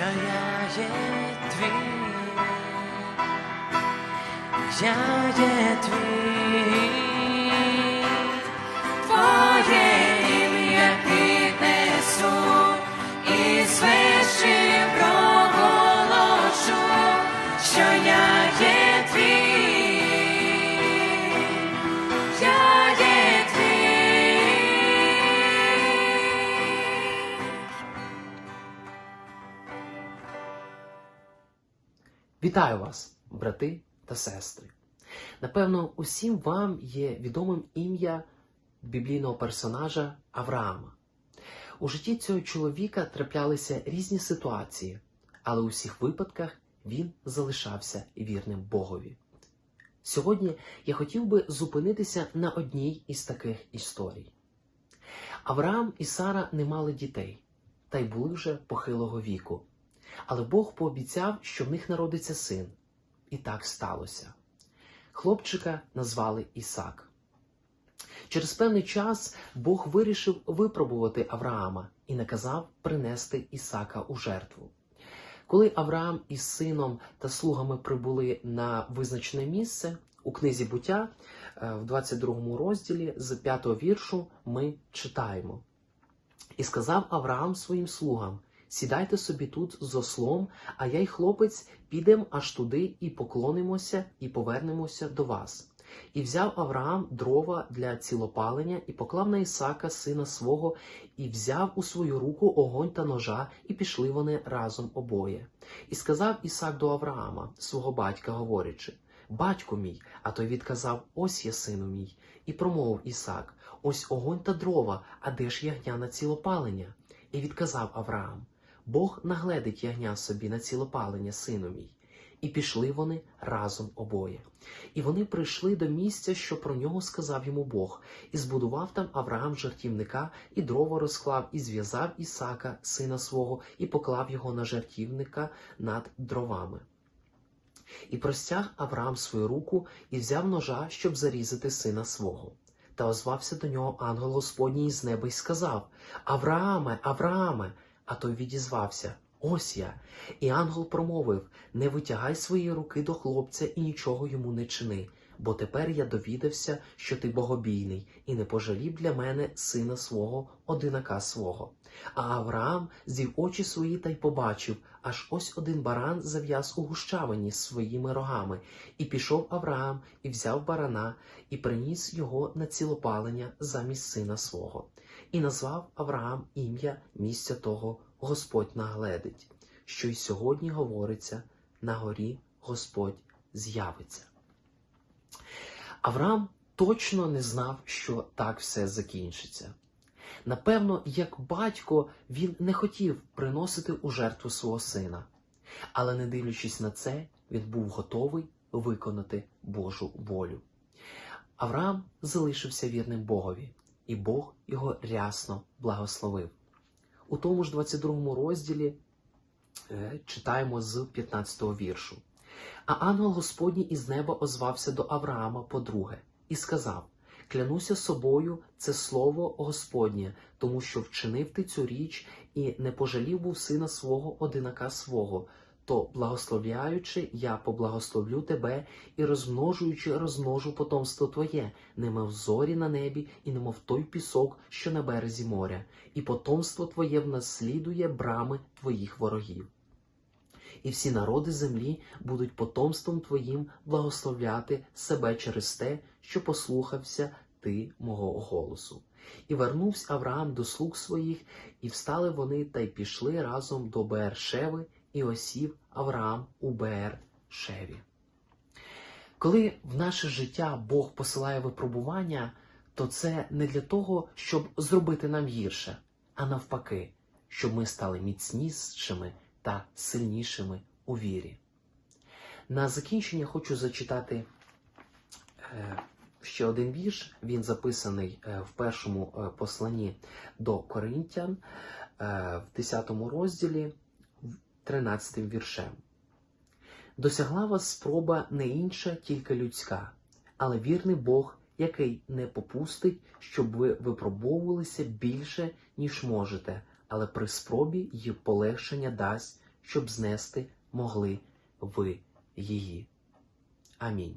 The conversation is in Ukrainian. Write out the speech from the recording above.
що я є твій. Я Вітаю вас, брати та сестри. Напевно, усім вам є відомим ім'я біблійного персонажа Авраама. У житті цього чоловіка траплялися різні ситуації, але у всіх випадках він залишався вірним Богові. Сьогодні я хотів би зупинитися на одній із таких історій. Авраам і Сара не мали дітей, та й були вже похилого віку. Але Бог пообіцяв, що в них народиться син. І так сталося. Хлопчика назвали Ісак. Через певний час Бог вирішив випробувати Авраама і наказав принести Ісака у жертву. Коли Авраам із сином та слугами прибули на визначене місце, у книзі буття е, в 22 розділі з 5 віршу ми читаємо. І сказав Авраам своїм слугам: Сідайте собі тут з ослом, а я й хлопець підем аж туди і поклонимося, і повернемося до вас. І взяв Авраам дрова для цілопалення, і поклав на Ісака, сина свого, і взяв у свою руку огонь та ножа, і пішли вони разом обоє. І сказав Ісак до Авраама, свого батька, говорячи: Батько мій, а той відказав: Ось я, сину мій. І промовив Ісак: Ось огонь та дрова, а де ж ягня на цілопалення? І відказав Авраам: Бог нагледить ягня собі на цілопалення, сину мій. І пішли вони разом обоє. І вони прийшли до місця, що про нього сказав йому Бог, і збудував там Авраам жертівника, і дрова розклав, і зв'язав Ісака, сина свого, і поклав його на жертівника над дровами. І простяг Авраам свою руку і взяв ножа, щоб зарізати сина свого. Та озвався до нього ангел Господній із неба й сказав: Аврааме, Аврааме. А той відізвався: Ось я. І ангел промовив: Не витягай свої руки до хлопця і нічого йому не чини, бо тепер я довідався, що ти богобійний, і не пожалів для мене сина свого, одинака свого. А Авраам звів очі свої та й побачив, аж ось один баран зав'яз у гущавині з своїми рогами, і пішов Авраам і взяв барана, і приніс його на цілопалення замість сина свого. І назвав Авраам ім'я місця того Господь нагледить, що й сьогодні говориться на горі Господь з'явиться. Авраам точно не знав, що так все закінчиться. Напевно, як батько, він не хотів приносити у жертву свого сина, але, не дивлячись на це, він був готовий виконати Божу волю. Авраам залишився вірним Богові, і Бог його рясно благословив. У тому ж 22 розділі е, читаємо з 15 віршу. А ангел Господній із неба озвався до Авраама подруге і сказав: Клянуся собою, це слово Господнє, тому що вчинив ти цю річ і не пожалів був сина свого одинака свого. То, благословляючи, я поблагословлю тебе і розмножуючи, розмножу потомство твоє, немов зорі на небі, і немов той пісок, що на березі моря, і потомство твоє внаслідує брами твоїх ворогів. І всі народи землі будуть потомством твоїм благословляти себе через те, що послухався ти мого голосу. І вернувся Авраам до слуг своїх, і встали вони та й пішли разом до Беершеви, і осів Авраам у Беершеві. Коли в наше життя Бог посилає випробування, то це не для того, щоб зробити нам гірше, а навпаки, щоб ми стали міцнішими та сильнішими у вірі. На закінчення хочу зачитати е, ще один вірш. Він записаний е, в першому е, посланні до Коринтян в 10 розділі, 13 віршем. Досягла вас спроба не інша, тільки людська, але вірний Бог, який не попустить, щоб ви випробовувалися більше, ніж можете, але при спробі її полегшення дасть, щоб знести могли ви її. Амінь.